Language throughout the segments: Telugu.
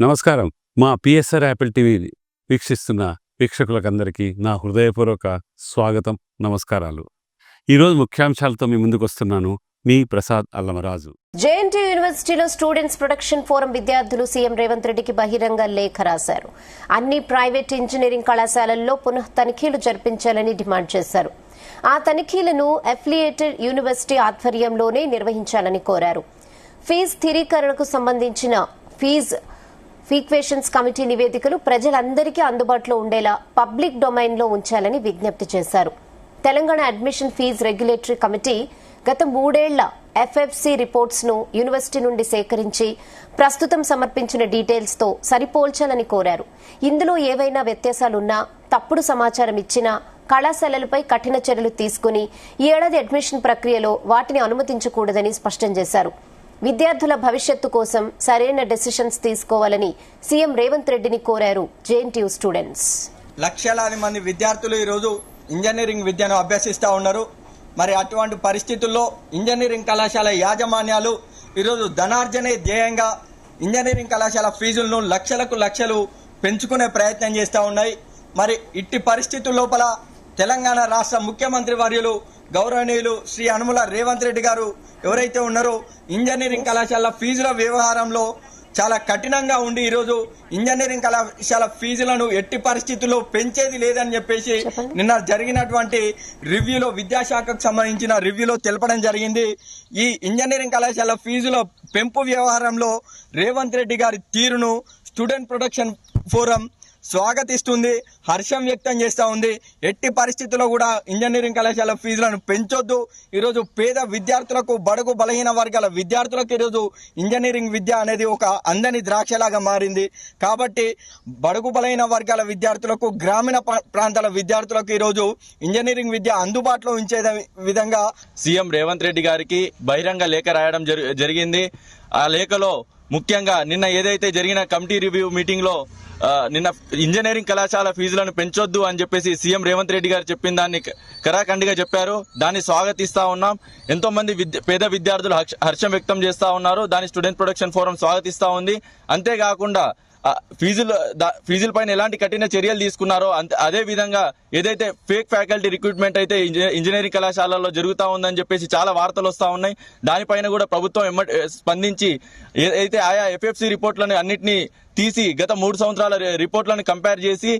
నమస్కారం. మా పిఎస్ఆర్ యాపిల్ టీవీ వీక్షిస్తున్న వీక్షకులకందరికీ నా హృదయపూర్వక స్వాగతం నమస్కారాలు. ఈరోజు ముఖ్యాంశాలతో మీ ముందుకు వస్తున్నాను మీ ప్రసాద్ అల్లమరాజు. జేఎన్టీ యూనివర్సిటీలో స్టూడెంట్స్ ప్రొడక్షన్ ఫోరం విద్యార్థులు సీఎం రేవంత్ రెడ్డికి బహిరంగ లేఖ రాశారు. అన్ని ప్రైవేట్ ఇంజనీరింగ్ కళాశాలల్లో పునః తనిఖీలు జరిపించాలని డిమాండ్ చేశారు. ఆ తనిఖీలను అఫిలియేటెడ్ యూనివర్సిటీ ఆధ్వర్యంలోనే నిర్వహించాలని కోరారు. ఫీజు స్థిరీకరణకు సంబంధించిన ఫీజు ఫీక్వేషన్స్ కమిటీ నివేదికలు ప్రజలందరికీ అందుబాటులో ఉండేలా పబ్లిక్ డొమైన్లో ఉంచాలని విజ్ఞప్తి చేశారు. Telangana admission fee regulatory committee గత మూడేళ్ళ ఎఫ్ఎఫ్సి రిపోర్ట్స్ను యూనివర్సిటీ నుండి సేకరించి ప్రస్తుతం సమర్పించిన డీటెయిల్స్తో సరిపోల్చాలని కోరారు. ఇందులో ఏవైనా వ్యత్యాసాలున్నా తప్పుడు సమాచారం ఇచ్చినా కళాశాలలపై కఠిన చర్యలు తీసుకుని ఈ ఏడాది అడ్మిషన్ ప్రక్రియలో వాటిని అనుమతించకూడదని స్పష్టం చేశారు. విద్యార్థుల భవిష్యత్తు కోసం సరైన డెసిషన్స్ తీసుకోవాలని సీఎం రేవంత్ రెడ్డిని కోరారు జేఎన్టీయూ స్టూడెంట్స్. లక్షలాది మంది విద్యార్థులు ఈరోజు ఇంజనీరింగ్ విద్యను అభ్యసిస్తూ ఉన్నారు. మరి అటువంటి పరిస్థితుల్లో ఇంజనీరింగ్ కళాశాల యాజమాన్యాలు ఈరోజు ధనార్జనే ధ్యేయంగా ఇంజనీరింగ్ కళాశాల ఫీజులను లక్షలకు లక్షలు పెంచుకునే ప్రయత్నం చేస్తూ ఉన్నాయి. మరి ఇట్టి పరిస్థితుల లోపల తెలంగాణ రాష్ట్ర ముఖ్యమంత్రి వర్యులు గౌరవనీయులు శ్రీ అనుముల రేవంత్ రెడ్డి గారు ఎవరైతే ఉన్నారో ఇంజనీరింగ్ కళాశాల ఫీజుల వ్యవహారంలో చాలా కఠినంగా ఉండి ఈరోజు ఇంజనీరింగ్ కళాశాల ఫీజులను ఎట్టి పరిస్థితుల్లో పెంచేది లేదని చెప్పేసి నిన్న జరిగినటువంటి రివ్యూలో విద్యాశాఖకు సంబంధించిన రివ్యూలో తెలపడం జరిగింది. ఈ ఇంజనీరింగ్ కళాశాల ఫీజుల పెంపు వ్యవహారంలో రేవంత్ రెడ్డి గారి తీరును స్టూడెంట్ ప్రొటెక్షన్ ఫోరం స్వాగతిస్తుంది హర్షం వ్యక్తం చేస్తూ ఉంది. ఎట్టి పరిస్థితుల్లో కూడా ఇంజనీరింగ్ కళాశాల ఫీజులను పెంచొద్దు. ఈరోజు పేద విద్యార్థులకు బడుగు బలహీన వర్గాల విద్యార్థులకు ఈరోజు ఇంజనీరింగ్ విద్య అనేది ఒక అందని ద్రాక్షలాగా మారింది. కాబట్టి బడుగు బలహీన వర్గాల విద్యార్థులకు గ్రామీణ ప్రా- ప్రాంతాల విద్యార్థులకు ఈరోజు ఇంజనీరింగ్ విద్య అందుబాటులో ఉంచే విధంగా సీఎం రేవంత్ రెడ్డి గారికి బహిరంగ లేఖ రాయడం జరిగింది. ఆ లేఖలో ముఖ్యంగా నిన్న ఏదైతే జరిగిన కమిటీ రివ్యూ మీటింగ్లో నిన్న ఇంజనీరింగ్ కళాశాల ఫీజులను పెంచొద్దు అని చెప్పేసి సీఎం రేవంత్ రెడ్డి గారు చెప్పిన దాన్ని కరాఖండిగా చెప్పారు. దాన్ని స్వాగతిస్తా ఉన్నాం. ఎంతో మంది పేద విద్యార్థులు హర్షం వ్యక్తం చేస్తా ఉన్నారు. దాని స్టూడెంట్ ప్రొడక్షన్ ఫోరం స్వాగతిస్తా ఉంది. అంతేకాకుండా ఫీజులు ఫీజుల పైన ఎలాంటి కఠిన చర్యలు తీసుకున్నారో అదే విధంగా ఏదైతే ఫేక్ ఫ్యాకల్టీ రిక్రూట్మెంట్ అయితే ఇంజ- ఇంజనీరింగ్ కళాశాలల్లో జరుగుతా ఉందని చెప్పేసి చాలా వార్తలు వస్తా ఉన్నాయి. దానిపైన కూడా ప్రభుత్వం స్పందించి ఏదైతే ఆయా ఎఫ్ఎఫ్సి రిపోర్ట్లను అన్నిటినీ తీసి గత మూడు సంవత్సరాల రిపోర్ట్లను కంపేర్ చేసి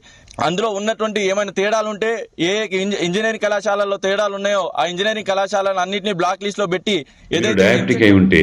అందులో ఉన్నటువంటి ఏమైనా తేడాలు ఉంటే ఏ ఏ ఇంజ- ఇంజనీరింగ్ కళాశాలల్లో తేడాలు ఉన్నాయో ఆ ఇంజనీరింగ్ కళాశాలను అన్నింటినీ బ్లాక్ లిస్ట్లో పెట్టి ఏదైతే ఉంటే